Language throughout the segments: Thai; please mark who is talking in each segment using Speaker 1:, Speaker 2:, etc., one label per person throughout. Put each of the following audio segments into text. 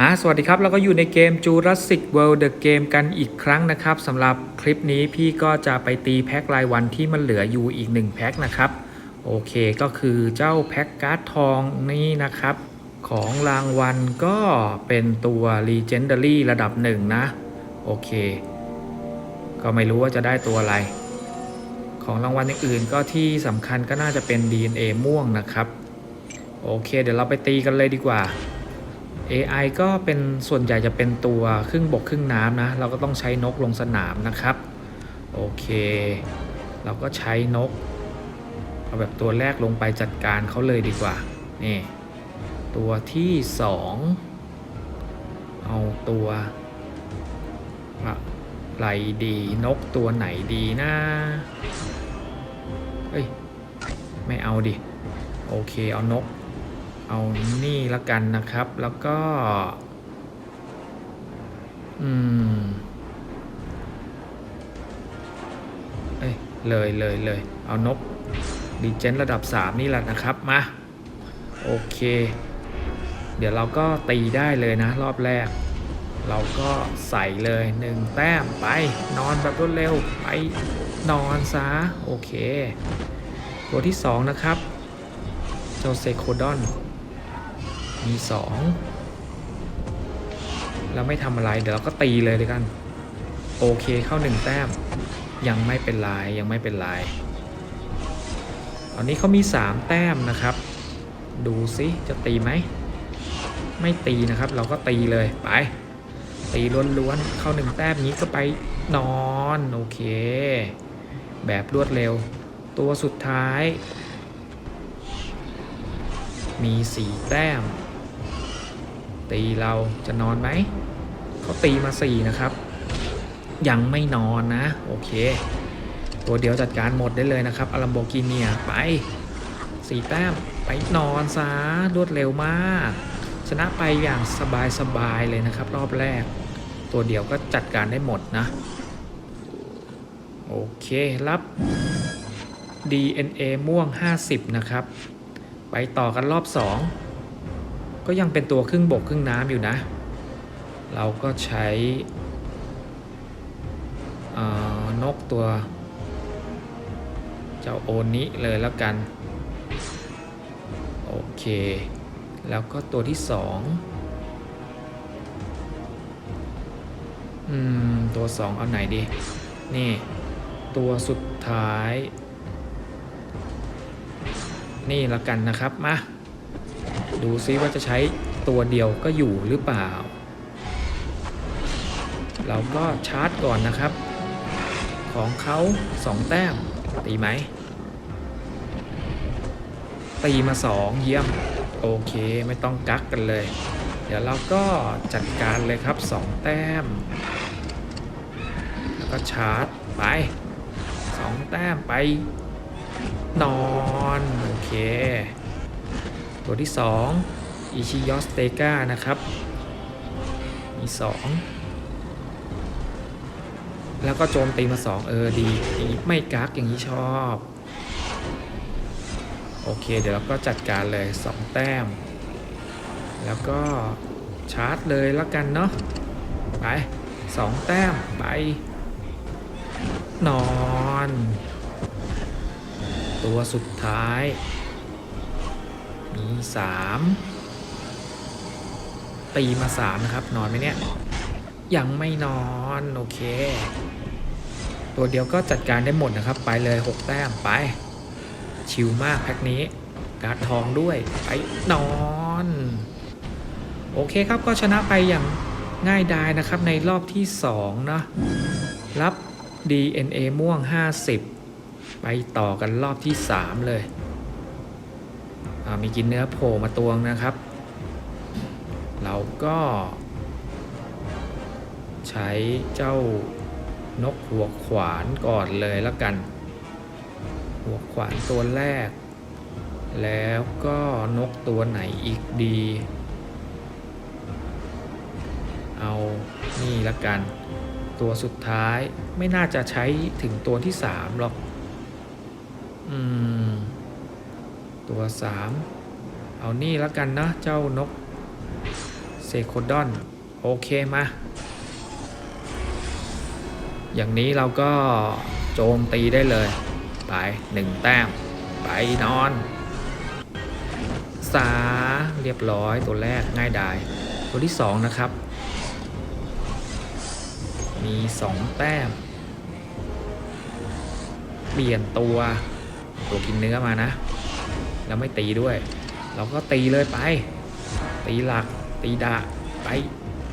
Speaker 1: อ่าสวัสดีครับ เราก็อยู่ในเกม Jurassic World The Game กันอีกครั้งนะครับสำหรับคลิปนี้พี่ก็จะไปตีแพ็ครายวันที่มันเหลืออยู่อีก1แพ็คนะครับ โอเคก็คือเจ้าแพ็คการ์ดทองนี่นะครับ ของรางวัลก็เป็นตัว Legendary ระดับหนึ่งนะ โอเค ก็ไม่รู้ว่าจะได้ตัวอะไร ของรางวัลอย่างอื่นก็ที่สำคัญก็น่าจะเป็น DNA ม่วงนะครับ โอเค เดี๋ยวเราไปตีกันเลยดีกว่า AI ก็เป็นส่วนใหญ่จะเป็นตัวครึ่งบกครึ่งน้ำนะ เราก็ต้องใช้นกลงสนามนะครับ โอเค เราก็ใช้นก เอาแบบตัวแรกลงไปจัดการเขาเลยดีกว่า นี่ ตัวที่สองเอาตัวอะ ไรดีนกตัวไหนดีนะเฮ้ย ไม่เอาดิ โอเคเอานก เอานี่ละกันนะครับ แล้วก็ อืม เอ้ย เลยเลยเลย เอานกดีเจนระดับ 3 นี่แหละนะครับ มา โอเค เดี๋ยวเราก็ตีได้เลยนะ รอบแรก เราก็ใส่เลยหนึ่งแต้มไป นอนแบบรวดเร็วไปนอนซะโอเค ตัวที่ 2 นะครับเจ้าเซโคดอน มีสองเราไม่ทำอะไรเดี๋ยวเราก็ตีเลยเลยกัน โอเคเข้าหนึ่งแต้ม ยังไม่เป็นไรยังไม่เป็นไรตอนนี้เขามีสามแต้มนะครับ ดูซิจะตีไหม ไม่ตีนะครับ เราก็ตีเลยไป ตีล้วนๆ เข้าหนึ่งแต้มนี้ก็ไปนอน โอเค แบบรวดเร็ว ตัวสุดท้าย มีสี่แต้ม ตีเราจะนอนไหม เขาตีมาสี่นะครับ ยังไม่นอนนะ โอเค ตัวเดียวจัดการหมดได้เลยนะครับอลัมโบกิเนียไปสี่แต้มไปนอนซะรวดเร็วมาก ชนะไปอย่างสบายๆเลยนะครับ รอบแรก ตัวเดียวก็จัดการได้หมดนะ โอเครับ DNA ม่วง 50 นะครับ ไปต่อกันรอบ 2 ก็ยังเป็นตัวครึ่งบกครึ่งน้ำอยู่นะ เราก็ใช้นกตัว เจ้าโอนิเลยแล้วกัน โอเค แล้วก็ตัวที่ส อืม ตัวสองเอาไหนดี นี่ ตัวสุดท้าย นี่ละกันนะครับ มา ดูซิว่าจะใช้ตัวเดียวก็อยู่หรือเปล่า เราก็ชาร์จก่อนนะครับ ของเขา2แต้ม ตีไหม ตีมา2เยี่ยม โอเคไม่ต้องกักกันเลย เดี๋ยวเราก็จัดการเลยครับ 2 แต้ม ก็ชาร์จไป2แต้มไป นอน โอเค ตัวที่2อิชิยอสเตกานะครับ มี2แล้วก็โจมตีมา2เออดีอย่างนี้ไม่กักอย่างนี้ชอบ โอเค เดี๋ยวเราก็จัดการเลย2แต้ม แล้วก็ชาร์จเลยแล้วกันเนาะไป2แต้มไป นอน ตัวสุดท้าย มีสามตีมาสามนะครับ นอนไหมเนี่ย ยังไม่นอน โอเค ตัวเดียวก็จัดการได้หมดนะครับ ไปเลย6แต้มไป ชิลมากแพ็คนี้การ์ดทองด้วย ไปนอน โอเคครับก็ชนะไปอย่างง่ายดายนะครับในรอบที่2นะรับ DNA ม่วง 50 ไปต่อกันรอบที่ 3 เลยมีกินเนื้อโผล่มาตวงนะครับ เราก็ ใช้เจ้านกหัวขวานก่อนเลยแล้วกัน หัวขวานตัวแรก แล้วก็นกตัวไหนอีกดี เอานี่ละกัน ตัวสุดท้ายไม่น่าจะใช้ถึงตัวที่3หรอก อืม ตัวสามเอานี่แล้วกันนะเจ้านกเซโคดอน โอเคมา อย่างนี้เราก็โจมตีได้เลย ไปหนึ่งแต้ม ไปนอน สาเรียบร้อยตัวแรกง่ายดาย ตัวที่สองนะครับ มีสองแต้ม เปลี่ยนตัวตัวกินเนื้อมานะ แล้วไม่ตีด้วย เราก็ตีเลยไป ตีหลัก ตีดะไป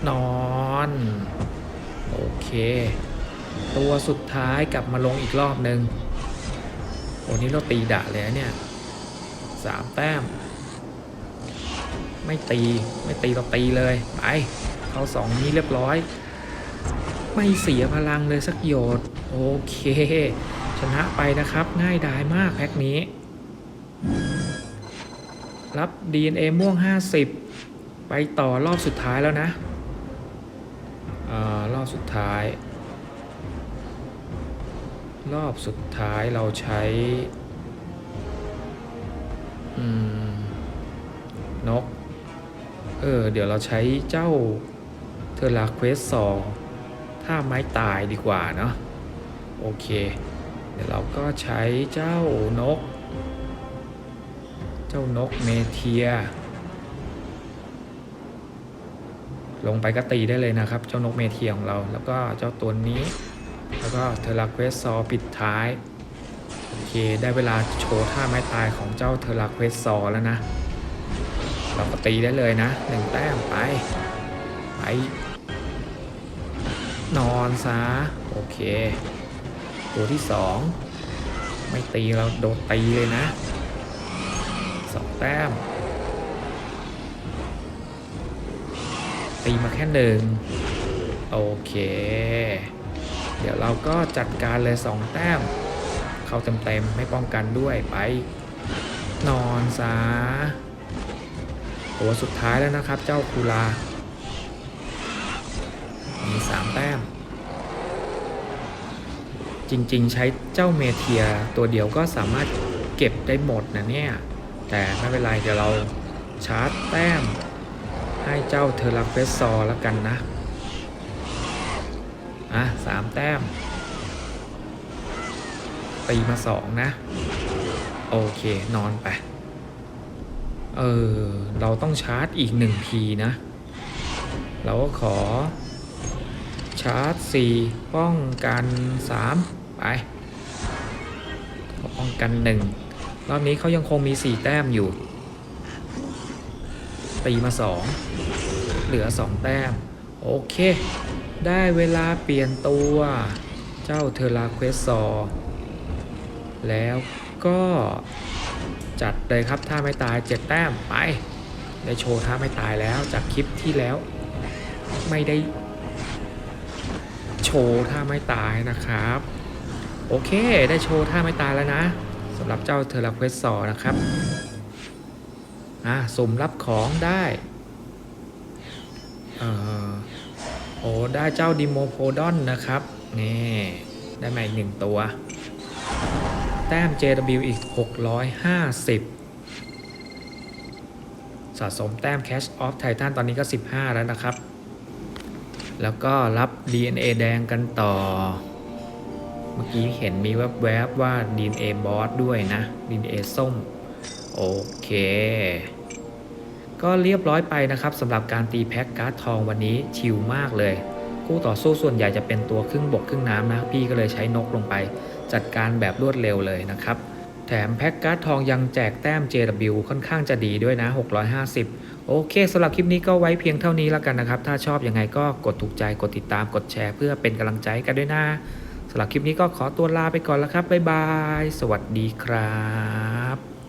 Speaker 1: นอน โอเค ตัวสุดท้ายกลับมาลงอีกรอบหนึ่งโอ้นี่เราตีดะเลยนะเนี่ยสามแต้ม ไม่ตีไม่ตีเราตีเลย ไป เขาสองนี้เรียบร้อย ไม่เสียพลังเลยสักโยดโอเค ชนะไปนะครับง่ายดายมากแพ็คนี้ รับ DNA ม่วง 50 ไปต่อรอบสุดท้ายแล้วนะอารอบสุดท้าย รอบสุดท้ายเราใช้อืมนก เออ เดี๋ยวเราใช้เจ้าเทอร์ลาเควสซอง ถ้าไม้ตายดีกว่าเนาะโอเค เดี๋ยวเราก็ใช้เจ้านก เจ้านกเมเทีย ลงไปก็ตีได้เลยนะครับ เจ้านกเมเทียของเรา แล้วก็เจ้าตัวนี้ แล้วก็เทอร์ลาเควสซอปิดท้าย โอเค ได้เวลาโชว์ท่าไม้ตายของเจ้าเทอร์ลาเควสซอแล้วนะ เราก็ตีได้เลยนะหนึ่งแต้มไป ไป นอนซะโอเค ตัวที่สองไม่ตีเราโดนตีเลยนะสองแต้ม ตีมาแค่หนึ่งโอเค เดี๋ยวเราก็จัดการเลยสองแต้ม เข้าเต็มๆไม่ป้องกันด้วยไป นอนซะตัวสุดท้ายแล้วนะครับ เจ้าคูลา มีสามแต้ม จริงๆ ใช้เจ้าเมเทียตัวเดียวก็สามารถเก็บได้หมดนะเนี่ย แต่ไม่เป็นไรเดี๋ยวเราชาร์จแต้ม ให้เจ้าเทอร์ลาเฟสซอร์แล้วกันนะ อะสามแต้ม ตีมาสองนะ โอเคนอนไป เออ เราต้องชาร์จอีกหนึ่งทีนะ เราก็ขอ ชาร์จ 4 ป้องกัน 3 ไปป้องกัน 1 รอบนี้เขายังคงมี 4 แต้มอยู่ ตีมา 2 เหลือ 2 แต้ม โอเค ได้เวลาเปลี่ยนตัวเจ้าเทอร์ลาเควสซอร์แล้วก็จัดเลยครับถ้าไม่ตาย 7 แต้มไปได้โชว์ท่าไม่ตายแล้วจากคลิปที่แล้วไม่ได้ ชว์ท่าไม่ตายนะครับ โอเคได้โชว์ท่าไม่ตายแล้วนะสำหรับเจ้าเทอร์ลาเควสซอร์นะครับอะสุ่มรับของได้เอ่อโอ้ได้เจ้าดิโมโพดอนนะครับนี่ได้มาอีกหนึ่งตัว แต้ม JW อีก 650 สะสมแต้ม Cash of Titan ตอนนี้ก็ 15 แล้วนะครับ แล้วก็รับ DNA แดงกันต่อ เมื่อกี้เห็นมีแวบๆว่า DNA บอสด้วยนะ DNA ส้ม โอเค ก็เรียบร้อยไปนะครับสำหรับการตีแพ็กการ์ดทองวันนี้ชิลมากเลย คู่ต่อสู้ส่วนใหญ่จะเป็นตัวครึ่งบกครึ่งน้ำนะ พี่ก็เลยใช้นกลงไป จัดการแบบรวดเร็วเลยนะครับ แถมแพ็กการ์ดทองยังแจกแต้ม JW ค่อนข้างจะดีด้วยนะ 650 โอเคสำหรับคลิปนี้ก็ไว้เพียงเท่านี้แล้วกันนะครับ ถ้าชอบยังไงก็กดถูกใจกดติดตามกดแชร์เพื่อเป็นกำลังใจกันด้วยนะสำหรับคลิปนี้ก็ขอตัวลาไปก่อนแล้วครับบ๊ายบาย สวัสดีครับ